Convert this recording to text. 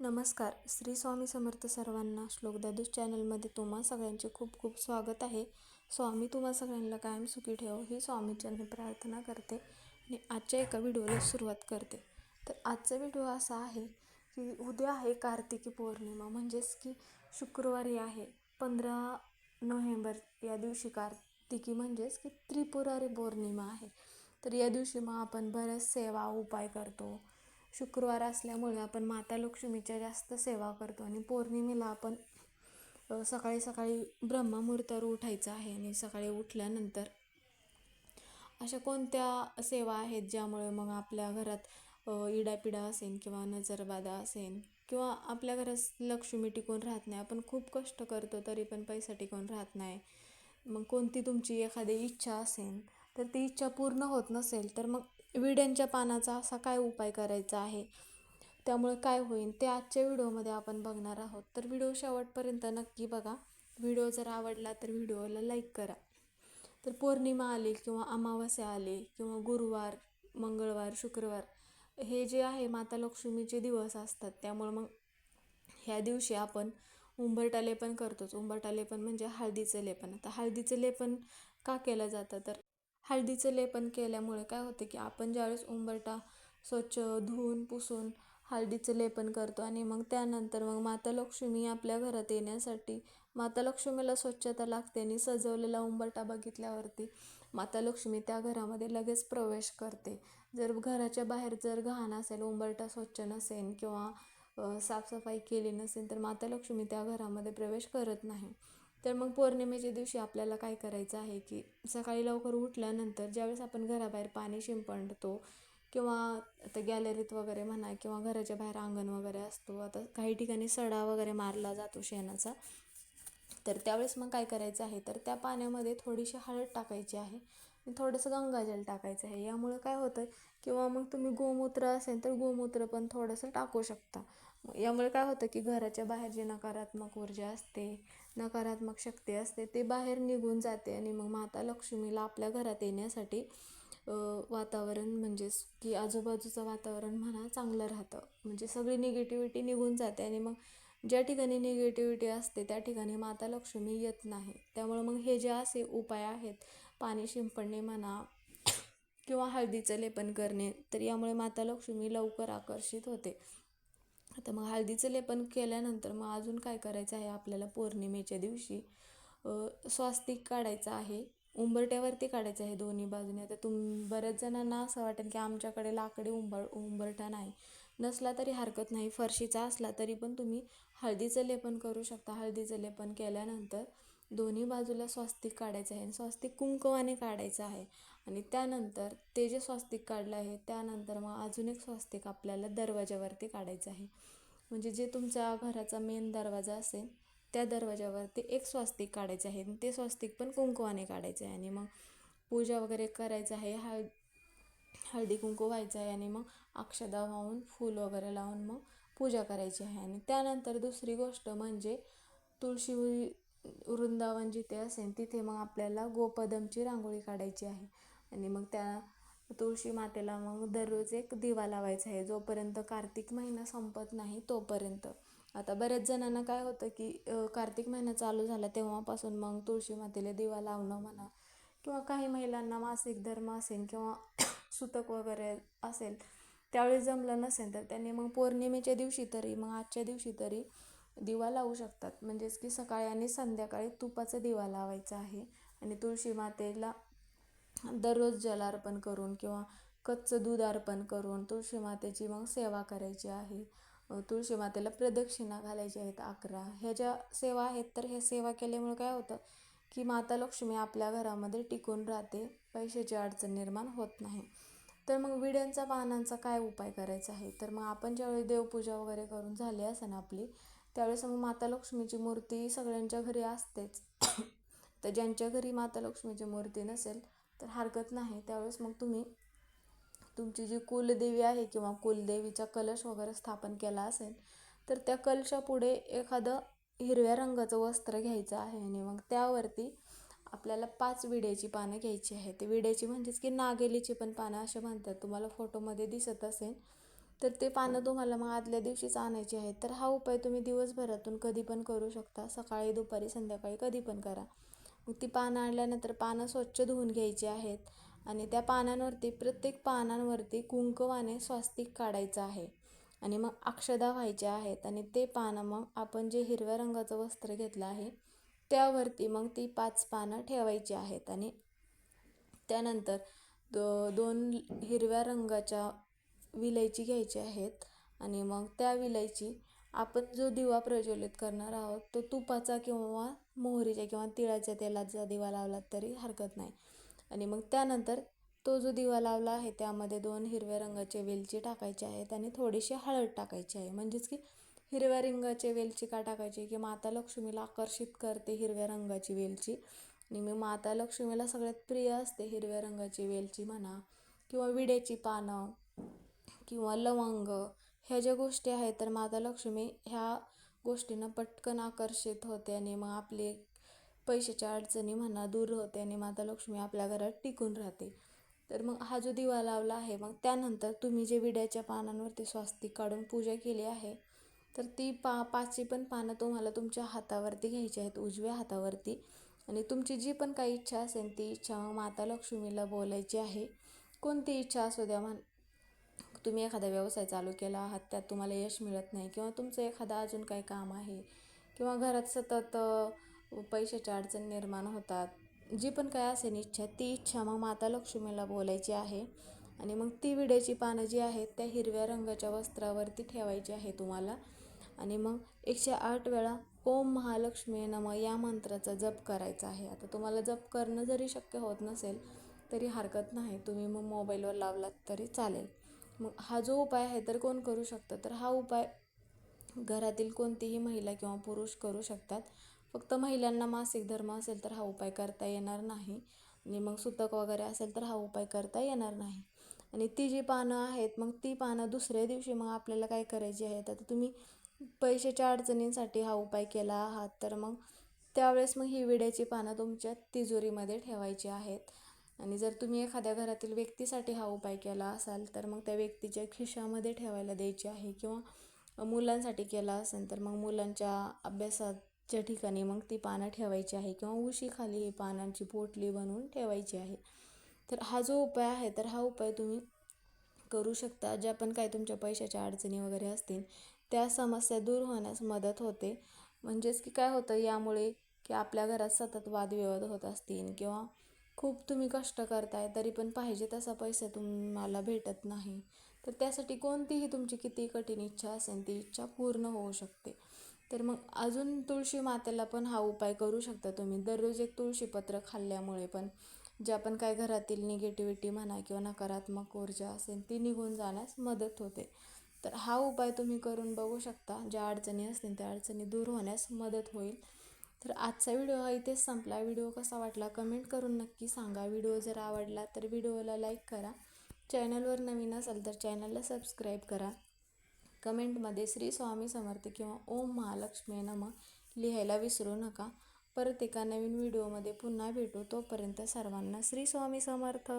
नमस्कार. श्री स्वामी समर्थ सर्वांना श्लोकदादूस चॅनलमध्ये तुम्हा सगळ्यांचे खूप खूप स्वागत आहे. स्वामी तुम्हा सगळ्यांना कायम सुखी ठेव ही स्वामीच्यांनी प्रार्थना करते आणि आजच्या एका व्हिडिओला सुरुवात करते. तर आजचा व्हिडिओ असा आहे की उद्या आहे कार्तिकी पौर्णिमा म्हणजेच की शुक्रवारी आहे पंधरा नोव्हेंबर या दिवशी कार्तिकी म्हणजेच की त्रिपुरारी पौर्णिमा आहे. तर या दिवशी मग आपण बऱ्याच सेवा उपाय करतो शुक्रवार असल्यामुळे आपण माता लक्ष्मीच्या जास्त सेवा करतो आणि पौर्णिमेला आपण सकाळी सकाळी ब्रह्ममुहूर्तावर उठायचं आहे आणि सकाळी उठल्यानंतर अशा कोणत्या सेवा आहेत ज्यामुळे मग आपल्या घरात इडापिडा असेल किंवा नजरबाधा असेल किंवा आपल्या घरात लक्ष्मी टिकून राहत नाही आपण खूप कष्ट करतो तरी पण पैसा टिकून राहत नाही. मग कोणती तुमची एखादी इच्छा असेल तर ती इच्छा पूर्ण होत नसेल तर मग विड्यांच्या पानाचा असा काय उपाय करायचा आहे? त्यामुळे काय होईल ते आजच्या व्हिडिओमध्ये आपण बघणार आहोत. तर व्हिडिओ शेवटपर्यंत नक्की बघा. व्हिडिओ जर आवडला तर व्हिडिओला लाईक करा. तर पौर्णिमा आली किंवा अमावस्या आली किंवा गुरुवार मंगळवार शुक्रवार हे जे आहे माता लक्ष्मीचे दिवस असतात त्यामुळे मग ह्या दिवशी आपण उंबरटा लेपन करतोच. उंबरटा लेपन म्हणजे हळदीचं लेपन आता हळदीचं लेपन का केलं जातं? तर हळदीचं लेपन केल्यामुळे काय होतं की आपण ज्यावेळेस उंबरटा स्वच्छ धुवून पुसून हळदीचं लेपन करतो आणि मग त्यानंतर मग माता लक्ष्मी आपल्या घरात येण्यासाठी माता लक्ष्मीला स्वच्छता लागते आणि सजवलेला उंबरटा बघितल्यावरती माता लक्ष्मी त्या घरामध्ये लगेच प्रवेश करते. जर घराच्या बाहेर जर घाण असेल उंबरटा स्वच्छ नसेल किंवा साफसफाई केली नसेल तर माता लक्ष्मी त्या घरामध्ये प्रवेश करत नाही. तर मग पौर्णिमेच्या दिवशी आपल्याला काय करायचं आहे की सकाळी लवकर उठल्यानंतर ज्यावेळेस आपण घराबाहेर पाणी शिंपडतो किंवा आता गॅलरीत वगैरे म्हणा किंवा घराच्या बाहेर अंगण वगैरे असतो आता काही ठिकाणी सडा वगैरे मारला जातो शेणाचा तर त्यावेळेस मग काय करायचं आहे? तर त्या पाण्यामध्ये थोडीशी हळद टाकायची आहे थोडंसं गंगाजल टाकायचं आहे. यामुळे काय होतं किंवा मग तुम्ही गोमूत्र असेल तर गोमूत्र पण थोडंसं टाकू शकता. यामुळे काय होतं की घराच्या बाहेर जी नकारात्मक ऊर्जा असते नकारात्मक शक्ती असते ते बाहेर निघून जाते आणि मग माता लक्ष्मीला आपल्या घरात येण्यासाठी वातावरण म्हणजेच की आजूबाजूचं वातावरण म्हणा चांगलं राहतं. म्हणजे सगळी निगेटिव्हिटी निघून जाते आणि मग ज्या ठिकाणी निगेटिव्हिटी असते त्या ठिकाणी माता लक्ष्मी येत नाही. त्यामुळे मग हे जे असे उपाय आहेत पाणी शिंपडणे म्हणा किंवा हळदीचं लेपन करणे तर यामुळे माता लक्ष्मी लवकर आकर्षित होते. आता मग हळदीचं लेपन केल्यानंतर मग अजून काय करायचं आहे आपल्याला पौर्णिमेच्या दिवशी? स्वास्तिक काढायचं आहे. उंबरट्यावरती काढायचं आहे दोन्ही बाजूने. आता तुम बऱ्याच जणांना असं वाटेल की आमच्याकडे लाकडी उंबर उंबरठा नाही. नसला तरी हरकत नाही. फरशीचा असला तरी पण तुम्ही हळदीचं लेपन करू शकता. हळदीचं लेपन केल्यानंतर दोन्ही बाजूला स्वास्तिक काढायचं आहे. आणि स्वास्तिक कुंकवाने काढायचं आहे. आणि त्यानंतर ते जे स्वास्तिक काढलं आहे त्यानंतर मग अजून एक स्वास्तिक आपल्याला दरवाजावरती काढायचं आहे. म्हणजे जे तुमच्या घराचा मेन दरवाजा असेल त्या दरवाजावरती एक स्वास्तिक काढायचं आहे. आणि ते स्वास्तिक पण कुंकवाने काढायचं आहे. आणि मग पूजा वगैरे करायचं आहे हळ हळदी कुंकू व्हायचं आहे. आणि मग अक्षदा वाहून फूल वगैरे लावून मग पूजा करायची आहे. आणि त्यानंतर दुसरी गोष्ट म्हणजे तुळशी वृंदावन जिथे असेल तिथे मग आपल्याला गोपदमची रांगोळी काढायची आहे. आणि मग त्या तुळशी मातेला मग दररोज एक दिवा लावायचा आहे. जोपर्यंत कार्तिक महिना संपत नाही तोपर्यंत. आता बऱ्याच जणांना काय होतं की कार्तिक महिना चालू झाला तेव्हापासून मग तुळशी मातेला दिवा लावणं म्हणा किंवा काही महिलांना मासिक धर्म असेल किंवा सुतक वगैरे असेल त्यावेळी जमलं नसेल तर त्यांनी मग पौर्णिमेच्या दिवशी तरी मग आजच्या दिवशी तरी दिवा लावू शकतात. म्हणजेच की सकाळी आणि संध्याकाळी तुपाचा दिवा लावायचा आहे. आणि तुळशी मातेला दररोज जलार्पण करून किंवा कच्चं दूध अर्पण करून तुळशी मातेची मग सेवा करायची आहे. तुळशी मातेला प्रदक्षिणा घालायच्या आहेत अकरा. ह्या ज्या सेवा आहेत तर ह्या सेवा केल्यामुळे काय होतं की माता लक्ष्मी आपल्या घरामध्ये टिकून राहते. पैशाची अडचण निर्माण होत नाही. तर मग विड्यांचा पानांचा काय उपाय करायचा आहे? तर मग आपण ज्यावेळी देवपूजा वगैरे करून झाली असेल आपली त्यावेळेस मग माता लक्ष्मीची मूर्ती सगळ्यांच्या घरी असतेच. तर ज्यांच्या घरी माता लक्ष्मीची मूर्ती नसेल तर हरकत नाही. त्यावेळेस मग तुम्ही तुमची जी कुलदेवी आहे किंवा कुलदेवीचा कलश वगैरे स्थापन केला असेल तर त्या कलशापुढे एखादं हिरव्या रंगाचं वस्त्र घ्यायचं आहे आणि मग त्यावरती आपल्याला पाच विड्याची पानं घ्यायची आहेत. ते विड्याची म्हणजेच की नागेलीची पण पानं असे म्हणतात. तुम्हाला फोटोमध्ये दिसत असेल तर ते पानं तुम्हाला मग आदल्या दिवशीच आणायची आहेत. तर हा उपाय तुम्ही दिवसभरातून कधी पण करू शकता. सकाळी दुपारी संध्याकाळी कधी पण करा. मग ती पानं आणल्यानंतर पानं स्वच्छ धुवून घ्यायची आहेत आणि त्या पानांवरती प्रत्येक पानांवरती कुंकवाने स्वास्तिक काढायचं आहे. आणि मग अक्षदा व्हायच्या आहेत आणि ते पानं मग आपण जे हिरव्या रंगाचं वस्त्र घेतलं आहे त्यावरती मग ती पाच पानं ठेवायची आहेत. आणि त्यानंतर दो दोन हिरव्या रंगाच्या विलायची घ्यायची आहेत आणि मग त्या विलायची आपण जो दिवा प्रज्वलित करणार आहोत तो तुपाचा किंवा मोहरीच्या किंवा तिळाच्या तेलाचा दिवा लावला तरी हरकत नाही. आणि मग त्यानंतर तो जो दिवा लावला आहे त्यामध्ये दोन हिरव्या रंगाचे वेलची टाकायचे आहेत आणि थोडीशी हळद टाकायची आहे. म्हणजेच की हिरव्या रंगाचे वेलची का टाकायची? की माता लक्ष्मीला आकर्षित करते हिरव्या रंगाची वेलची. आणि मी माता लक्ष्मीला सगळ्यात प्रिय असते हिरव्या रंगाची वेलची म्हणा किंवा विड्याची पानं किंवा लवंग ह्या ज्या गोष्टी आहेत तर माता लक्ष्मी ह्या गोष्टींना पटकन आकर्षित होते आणि मग आपले पैशाच्या अडचणी म्हणा दूर होते आणि माता लक्ष्मी आपल्या घरात टिकून राहते. तर मग हा जो दिवा लावला आहे मग त्यानंतर तुम्ही जे विड्याच्या पानांवरती स्वास्तिक काढून पूजा केली आहे तर ती पा पाचची पण पानं तुम्हाला तुमच्या हातावरती घ्यायची आहेत उजव्या हातावरती. आणि तुमची जी पण काही इच्छा असेल ती इच्छा मग माता लक्ष्मीला बोलायची आहे. कोणती इच्छा असू द्या म्हण तुम्ही एखादा व्यवसाय चालू केला आहात त्यात तुम्हाला यश मिळत नाही किंवा तुमचं एखादं अजून काही काम आहे किंवा घरात सतत पैशाच्या अडचण निर्माण होतात जी पण काय असेल इच्छा ती इच्छा मग माता लक्ष्मीला बोलायची आहे आणि मग ती विड्याची पानं जी आहेत त्या हिरव्या रंगाच्या वस्त्रावरती ठेवायची आहे तुम्हाला आणि मग एकशे आठ वेळा ओम महालक्ष्मी नम या मंत्राचा जप करायचा आहे. आता तुम्हाला जप करणं जरी शक्य होत नसेल तरी हरकत नाही. तुम्ही मग मोबाईलवर लावलात तरी चालेल. मग हा जो उपाय आहे तर कोण करू शकतं? तर हा उपाय घरातील कोणतीही महिला किंवा पुरुष करू शकतात. फक्त महिलांना मासिक धर्म असेल तर हा उपाय करता येणार नाही. आणि मग सुतक वगैरे असेल तर हा उपाय करता येणार नाही. आणि ती जी पानं आहेत मग ती पानं दुसऱ्या दिवशी मग आपल्याला काय करायची आहेत आता तुम्ही पैशाच्या अडचणींसाठी हा उपाय केला आहात तर मग त्यावेळेस मग ही विड्याची पानं तुमच्या तिजोरीमध्ये ठेवायची आहेत. आणि जर तुम्ही एखाद्या घरातील व्यक्तीसाठी हा उपाय केला असाल तर मग त्या व्यक्तीच्या खिशामध्ये ठेवायला द्यायची आहे किंवा मुलांसाठी केला असेल तर मग मुलांच्या अभ्यासाच्या ठिकाणी मग ती पानं ठेवायची आहे किंवा उशीखाली ही पानांची पोटली बनवून ठेवायची आहे. तर हा जो उपाय आहे तर हा उपाय तुम्ही करू शकता. ज्या पण काही तुमच्या पैशाच्या अडचणी वगैरे असतील त्या समस्या दूर होण्यास मदत होते. म्हणजेच की काय होतं यामुळे की आपल्या घरात सतत वादविवाद होत असतील किंवा खूप तुम्ही कष्ट करताय तरी पण पाहिजे तसा पैसा तुम्हाला भेटत नाही. तर त्यासाठी कोणतीही तुमची किती कठीण इच्छा असेल ती इच्छा पूर्ण होऊ शकते. तर मग अजून तुळशी मातेला पण हा उपाय करू शकता तुम्ही. दररोज एक तुळशीपत्र खाल्ल्यामुळे पण ज्या पण काय घरातील निगेटिव्हिटी म्हणा किंवा नकारात्मक ऊर्जा असेल ती निघून जाण्यास मदत होते. तर हा उपाय तुम्ही करून बघू शकता. ज्या अडचणी असतील त्या अडचणी दूर होण्यास मदत होईल. तर आजचा व्हिडिओ हा इथेच संपला. व्हिडिओ कसा वाटला कमेंट करून नक्की सांगा. व्हिडिओ जर आवडला तर व्हिडिओला लाईक करा. चॅनलवर नवीन असाल तर चॅनलला सबस्क्राईब करा. कमेंटमध्ये श्री स्वामी समर्थ किंवा ओम महालक्ष्मी नम लिहायला विसरू नका. परत एका नवीन व्हिडिओमध्ये पुन्हा भेटू. तोपर्यंत सर्वांना श्री स्वामी समर्थ.